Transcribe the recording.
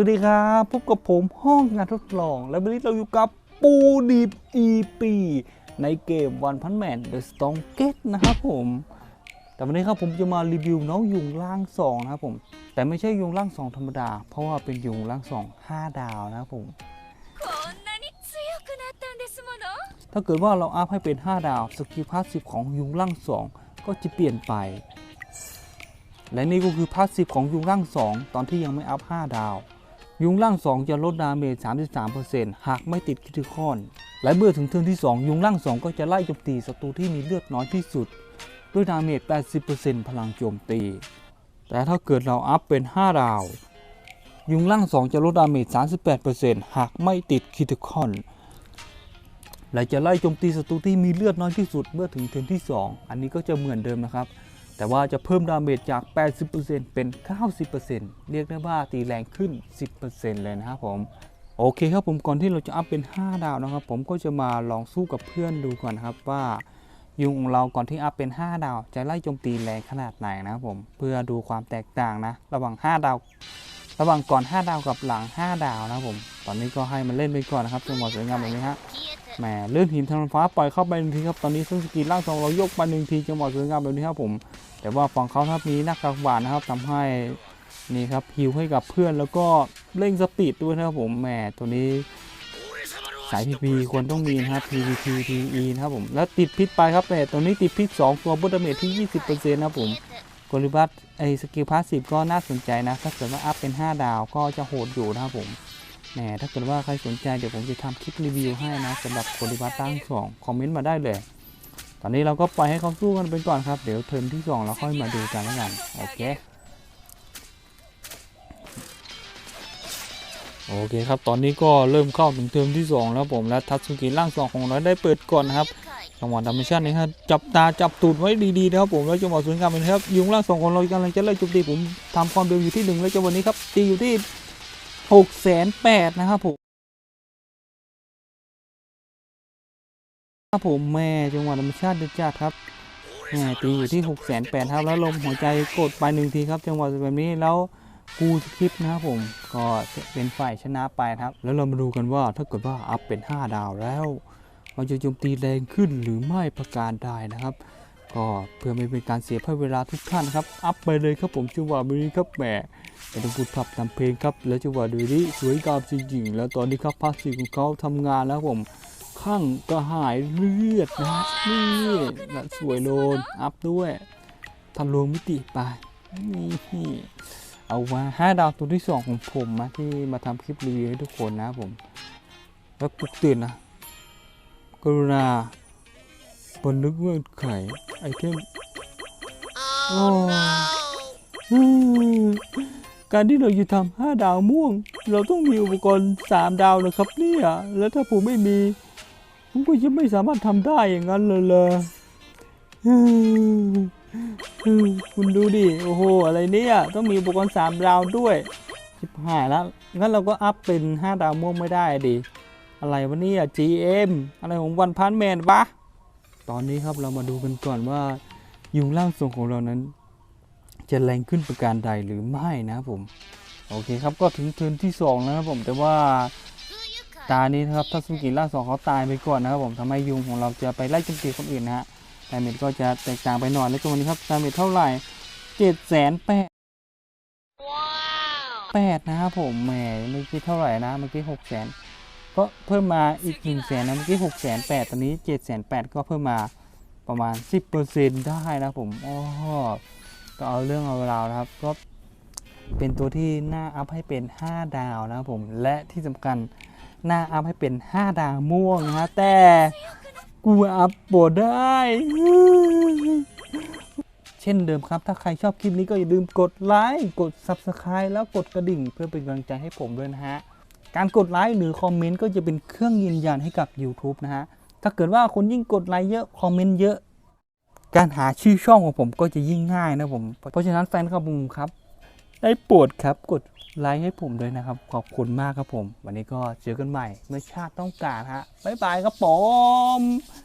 สวัสดีครับพบกับผมห้องงานทดลอง และวันนี้เราอยู่กับปูดิบ EP ในเกมวันพันแมนเดอะสตองเกตนะครับผม แต่วันนี้ครับผมจะมารีวิวน้องยุงล่างสองนะครับผม แต่ไม่ใช่ยุงล่างสองธรรมดา เพราะว่าเป็นยุงล่างสองห้าดาวนะครับผมถ้าเกิดว่าเราอัพให้เป็น 5 ดาวสกิลพาสซีฟของยุงล่างสองก็จะเปลี่ยนไป และนี่ก็คือพาสซีฟของยุงล่างสองตอนที่ยังไม่อัพ5ดาว ยุงล่าง 2 จะลดดาเมจ 33%หากไม่ติดคิติคอน และเมื่อถึงเทิร์นที่ 2 ยุงล่าง 2 ก็จะไล่โจมตีศัตรูที่มีเลือดน้อยที่สุด ด้วยดาเมจ 80%พลังโจมตี แต่ถ้าเกิดเราอัพเป็น 5 ดาว ยุงล่าง 2 จะลดดาเมจ 38%หากไม่ติดคิติคอน และจะไล่โจมตีศัตรูที่มีเลือดน้อยที่สุดเมื่อถึงเทิร์นที่ 2 อันนี้ก็จะเหมือนเดิมนะครับ แต่ว่าจะเพิ่มดาเมจจาก 80%เป็น 90%เรียกได้ว่าตีแรงขึ้น 10%เลยนะครับผมโอเคครับผมก่อนที่เราจะอัพเป็น 5 ดาวนะครับ ผมก็จะมาลองสู้กับเพื่อนดูก่อนครับว่ายุงของเราก่อนที่อัพเป็น 5 ดาว จะไล่โจมตีแรงขนาดไหนนะครับผมเพื่อดูความแตกต่างนะ ระหว่าง 5 ดาว ระหว่างก่อน 5 ดาวกับหลัง 5 ดาวนะครับผม ตอนนี้ก็ให้มันเล่นไปก่อนนะครับจังหวะสวยงามแบบนี้ฮะ แหมเลื่อนหินทางฟ้าปล่อยเข้าไปหนึ่งทีครับตอนนี้ซึ่งสกีล่างทองเรายกไปหนึ่งทีจังหวะสวยงามแบบนี้ครับผม แต่ว่าฝั่งเขาทับมีนักกากบาทนะครับทำให้นี่ครับฮิวให้กับเพื่อนแล้วก็เร่งสปีดด้วยนะครับผมแหมตัวนี้สาย PP ควรต้องมีนะครับ PVP PE นะครับผม แล้วติดพิษไปครับแต่ตัวนี้ติดพิษ 2 ตัวบดดาเมจที่ 20%นะครับผมกลิบัตไอสกิลพาสซีฟก็น่าสนใจนะ ถ้าเกิดว่าอัพเป็น 5 ดาวก็จะโหดอยู่นะครับผม แหมถ้าเกิดว่าใครสนใจเดี๋ยวผมจะทำคลิปรีวิวให้นะสำหรับโคดิบัตตั้งสองคอมเมนต์มาได้เลย ตอนนี้เราก็ปล่อยให้เขาสู้กันไปก่อนครับ เดี๋ยวเทิร์นที่สองเราค่อยมาดูกันแล้วกันโอเคโอเคครับ ตอนนี้ก็เริ่มเข้าถึงเทิร์นที่ 2 แล้วผมและทัตสุกิร่างสองของเราได้เปิดก่อนนะครับจังหวะธรรมชาตินี้ครับจับตาจับตูดไว้ดีๆนะครับผมแล้วจังหวะสวยงามเป็นครับยุงล่างสองของเรากำลังจะไล่โจมตีผมทำความเร็วอยู่ที่หนึ่งแล้วจังหวะนี้ครับตีอยู่ที่ หกแสนแปดนะครับผมครับผมแม่จังหวะธรรมชาติจัดครับแม่ตีอยู่ที่หกแสนแปดครับ แล้วลมหัวใจกดไปหนึ่งทีครับ จังหวะแบบนี้แล้วกูสคริปนะครับผมก็เป็นฝ่ายชนะไปครับ แล้วเรามาดูกันว่าถ้าเกิดว่าอัพเป็น 5 ดาวแล้ว มันจะโจมตีแรงขึ้นหรือไม่ประการใดนะครับ ก็เพื่อไม่เป็นการเสียเวลาทุกท่านครับ อัพไปเลยครับผมจังหวะนี้ครับแหมไม่ต้องพูดพับทำเพลงครับ แล้วจังหวะดูนี้สวยงามจริงๆ แล้วตอนนี้ครับพาสีของเขาทำงานแล้วผมข้างกระหายเลือดนะนี่และสวยโลนอัพด้วยทะลวงมิติไปนี่เอามาห้าดาวตัวที่สองของผมมาที่มาทำคลิปรีวิวให้ทุกคนนะผมแล้วปลุกตื่นนะกรุณา บนนึกเงื่อนไขไอเทมโอ้อืมการที่เราจะทำห้าดาวม่วง เราต้องมีอุปกรณ์สามดาวนะครับเนี่ยแล้วถ้าผมไม่มีผมก็จะไม่สามารถทำได้อย่างนั้นเลยเลยอืมอืมคุณดูดิ โอ้โห อะไรเนี่ย ต้องมีอุปกรณ์สามดาวด้วยชิบหายแล้ว งั้นเราก็อัพเป็นห้าดาวม่วงไม่ได้ดิ อะไรวะเนี่ย GM อะไรของวันพันแมนปะ ตอนนี้ครับเรามาดูกันก่อนว่ายุงล่างทรงของเรานั้น จะแรงขึ้นประการใดหรือไม่นะผม โอเคครับก็ถึงเทิร์นที่2แล้วนะครับผมแต่ว่าตานี้นะครับถ้าสุกิล่างสองเขาตายไปก่อนนะครับผมทำให้ยุงของเราจะไปไล่จมตีคนอื่นนะฮะดาเมจก็จะแตกต่างไปหน่อยแล้วก็วันนี้ครับดาเมจเท่าไหร่เจ็ดแสนแปดแปดนะครับผมแหมเมื่อกี้เท่าไหร่นะเมื่อกี้หกแสน ก็เพิ่มมาอีกหนึ่งแสนนะเมื่อกี้หกแสนแปดตอนนี้เจ็ดแสนแปดก็เพิ่มมาประมาณสิบเปอร์เซ็นต์ได้นะผมอ๋อก็เอาเรื่องเอาราวนะครับ ก็เป็นตัวที่น่าอัพให้เป็น 5 ดาวนะครับผมและที่สำคัญน่าอัพให้เป็น 5 ดาวม่วงนะแต่กูอัพบดได้ เช่นเดิมครับ ถ้าใครชอบคลิปนี้ก็อย่าลืมกดไลค์กด Subscribe แล้วกดกระดิ่งเพื่อเป็นกำลังใจให้ผมด้วยนะฮะ การกดไลค์หรือคอมเมนต์ก็จะเป็นเครื่องยืนยันให้กับ YouTube นะฮะ ถ้าเกิดว่าคนยิ่งกดไลค์เยอะ คอมเมนต์เยอะ การหาชื่อช่องของผมก็จะยิ่งง่ายนะผม เพราะฉะนั้นแฟนคลับผมครับ ได้โปรดครับกดไลค์ให้ผมด้วยนะครับ ขอบคุณมากครับผม วันนี้ก็เจอกันใหม่เมื่อชาติต้องการฮะบ๊ายบายครับผม